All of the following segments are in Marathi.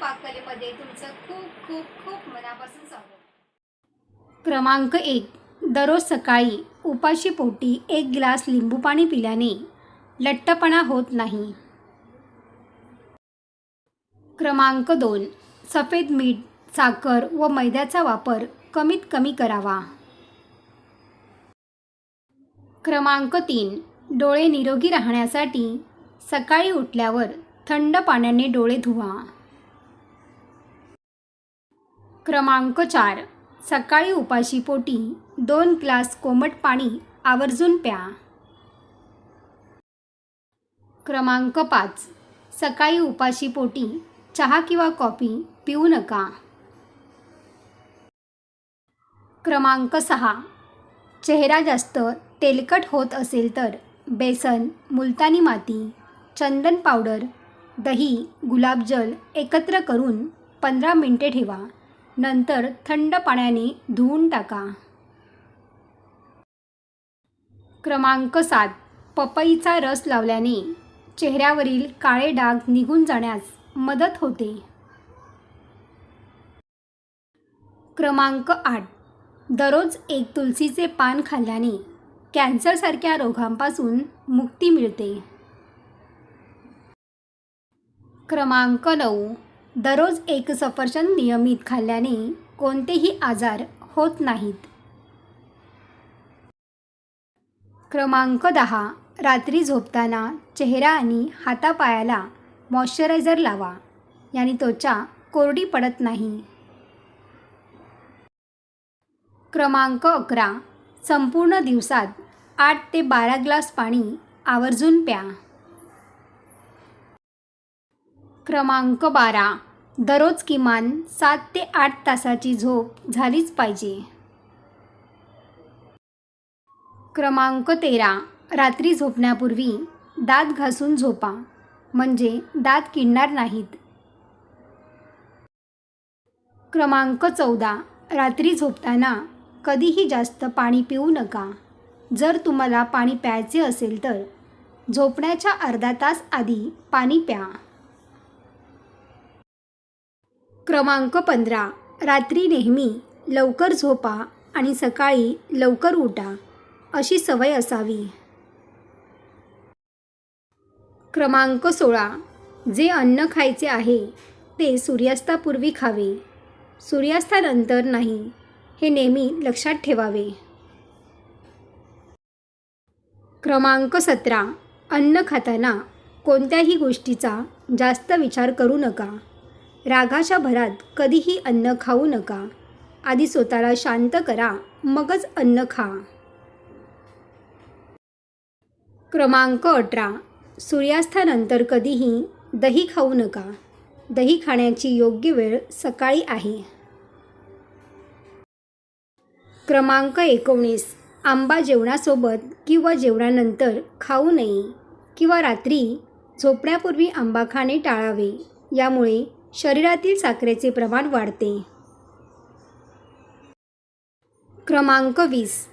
पाककलेमध्ये तुमचं खूप खूप खूप मनापासून स्वागत. क्रमांक एक. दररोज सकाळी उपाशी पोटी एक ग्लास लिंबू पाणी पिल्याने लठ्ठपणा होत नाही. क्रमांक दोन. सफेद मीठ साखर व मैद्याचा वापर कमीत कमी करावा. क्रमांक तीन. डोळे निरोगी राहण्यासाठी सकाळी उठल्यावर थंड पाण्याने डोळे धुवा. क्रमांक चार. सकाळी उपाशी पोटी दोन ग्लास कोमट पाणी आवर्जून प्या. क्रमांक पाच. सकाळी उपाशी पोटी चहा किंवा कॉफी पिऊ नका. क्रमांक सहा. चेहरा जास्त तेलकट होत असेल तर बेसन मुलतानी माती चंदन पावडर दही गुलाबजल एकत्र करून पंधरा मिनटे ठेवा. नंतर थंड पाण्याने धुवून टाका. क्रमांक सात. पपईचा रस लावल्याने चेहऱ्यावरील काळे डाग निघून जाण्यास मदत होते. क्रमांक आठ. दररोज एक तुलसीचे पान खाल्ल्याने कॅन्सरसारख्या रोगांपासून मुक्ती मिळते. क्रमांक नऊ. दररोज एक सफरचंद नियमित खाल्ल्याने कोणतेही आजार होत नाहीत. क्रमांक दहा. रात्री झोपताना चेहरा आणि हातापायाला मॉइश्चरायझर लावा. याने त्वचा कोरडी पडत नाही. क्रमांक अकरा. संपूर्ण दिवसात आठ ते बारा ग्लास पाणी आवर्जून प्या. क्रमांक बारा. दररोज किमान सात ते आठ तासाची झोप झालीच पाहिजे. क्रमांक तेरा. रात्री झोपण्यापूर्वी दात घासून झोपा. म्हणजे दात किडणार नाहीत. क्रमांक चौदा. रात्री झोपताना कधीही जास्त पाणी पिऊ नका. जर तुम्हाला पाणी प्यायचे असेल तर झोपण्याच्या अर्धा तास आधी पाणी प्या. क्रमांक पंधरा. रात्री नेहमी लवकर झोपा आणि सकाळी लवकर उठा अशी सवय असावी. क्रमांक सोळा. जे अन्न खायचे आहे ते सूर्यास्तापूर्वी खावे. सूर्यास्तानंतर नाही हे नेहमी लक्षात ठेवावे. क्रमांक सतरा. अन्न खाताना कोणत्याही गोष्टीचा जास्त विचार करू नका. रागाच्या भरात कधीही अन्न खाऊ नका. आधी स्वतःला शांत करा मगच अन्न खा. क्रमांक अठरा. सूर्यास्तानंतर कधीही दही खाऊ नका. दही खाण्याची योग्य वेळ सकाळी आहे. क्रमांक एकोणीस. आंबा जेवणासोबत किंवा जेवणानंतर खाऊ नये किंवा रात्री झोपण्यापूर्वी आंबा खाणे टाळावे. यामुळे शरीरातील साखरेचे प्रमाण वाढते. क्रमांक वीस.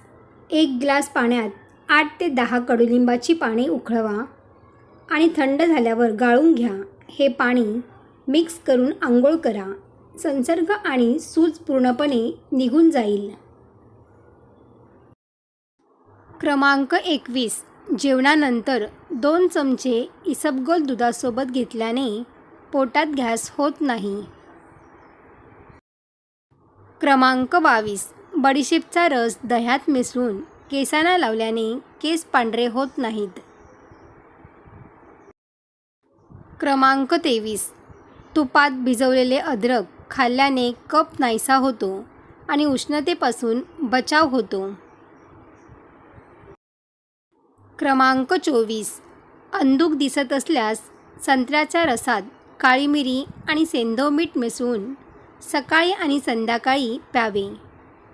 एक ग्लास पाण्यात आठ ते दहा कडुलिंबाची पाने उकळवा आणि थंड झाल्यावर गाळून घ्या. हे पाणी मिक्स करून आंघोळ करा. संसर्ग आणि सूज पूर्णपणे निघून जाईल. क्रमांक एकवीस. जेवणानंतर दोन चमचे इसबगोल दुधासोबत घेतल्याने पोटात गॅस होत नाही. क्रमांक बावीस. बडीशेपचा रस दह्यात मिसळून केसांना लावल्याने केस पांढरे होत नाहीत. क्रमांक तेवीस. तुपात भिजवलेले अद्रक खाल्ल्याने कप नाहीसा होतो आणि उष्णतेपासून बचाव होतो. क्रमांक चोवीस. अंदूक दिसत असल्यास संत्र्याच्या रसात काळी मिरी आणि सेंधव मीठ मिसळून सकाळी आणि संध्याकाळी प्यावे.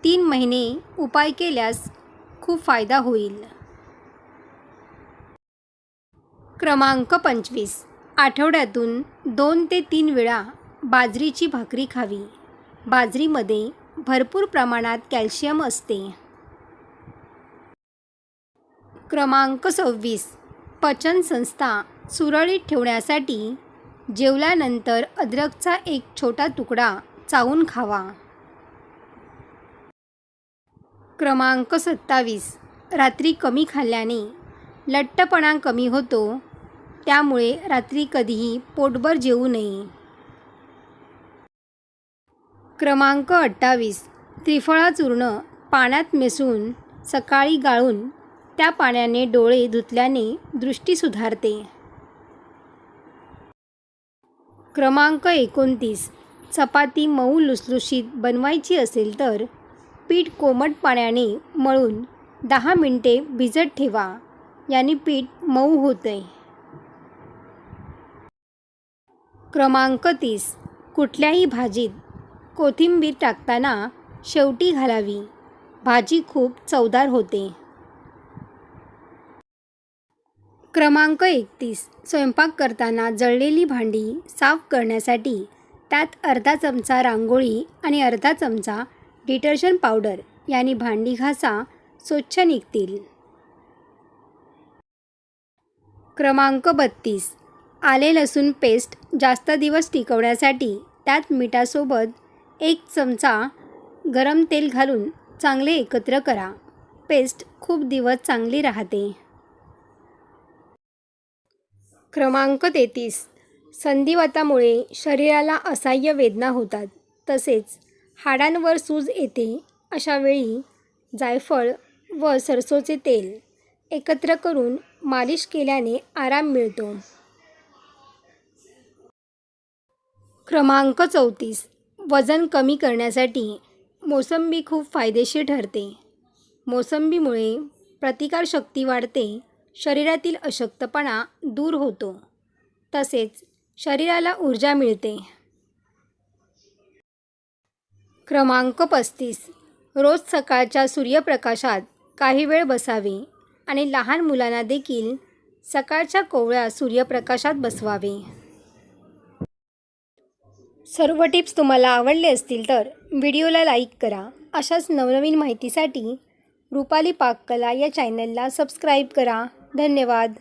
तीन महिने उपाय केल्यास खूप फायदा होईल. क्रमांक पंचवीस. आठवड्यातून दोन ते तीन वेळा बाजरीची भाकरी खावी. बाजरीमध्ये भरपूर प्रमाणात कॅल्शियम असते. क्रमांक सव्वीस. पचनसंस्था सुरळीत ठेवण्यासाठी जेवल्यानंतर अद्रकचा एक छोटा तुकडा चावून खावा. क्रमांक सत्तावीस. रात्री कमी खाल्ल्याने लठ्ठपणा कमी होतो. त्यामुळे रात्री कधीही पोटभर जेवू नये. क्रमांक अठ्ठावीस. त्रिफळा चूर्ण पाण्यात मिसळून सकाळी गाळून त्या पाण्याने डोळे धुतल्याने दृष्टी सुधारते. क्रमांक एकोणतीस. चपाती मऊ लुसलुशीत बनवायची असेल तर पीठ कोमट पाण्याने मळून दहा मिनटे भिजत ठेवा. याने पीठ मऊ होते क्रमांक तीस. कुठल्याही भाजीत कोथिंबीर टाकताना शेवटी घालावी. भाजी खूप चवदार होते. क्रमांक एकतीस. स्वयंपाक करताना जळलेली भांडी साफ करण्यासाठी त्यात अर्धा चमचा रांगोळी आणि अर्धा चमचा डिटर्जंट पावडर याने भांडी घासा स्वच्छ निघतील. क्रमांक बत्तीस. आले लसूण पेस्ट जास्त दिवस टिकवण्यासाठी त्यात मिठासोबत एक चमचा गरम तेल घालून चांगले एकत्र करा. पेस्ट खूप दिवस चांगली राहते. क्रमांक तेहतीस. संधिवातामुळे शरीराला असह्य वेदना होतात. तसेच हाडांवर सूज येते अशा वेळी जायफळ व सरसोचे तेल एकत्र करून मालिश केल्याने आराम मिळतो. क्रमांक चौतीस. वजन कमी करण्यासाठी मोसंबी खूप फायदेशीर ठरते. मोसंबीमुळे प्रतिकारशक्ती वाढते शरीरातील अशक्तपणा दूर होतो. तसेच शरीराला ऊर्जा मिळते. क्रमांक पस्तीस. रोज सकाळच्या सूर्यप्रकाशात काही वेळ बसावे आणि लहान मुलांना देखील सकाळच्या कोवळ्या सूर्यप्रकाशात बसवावे. सर्व टिप्स तुम्हाला आवडले असतील तर व्हिडिओला लाईक करा. अशाच नवनवीन माहितीसाठी रुपाली पाककला या चॅनलला सबस्क्राईब करा. धन्यवाद.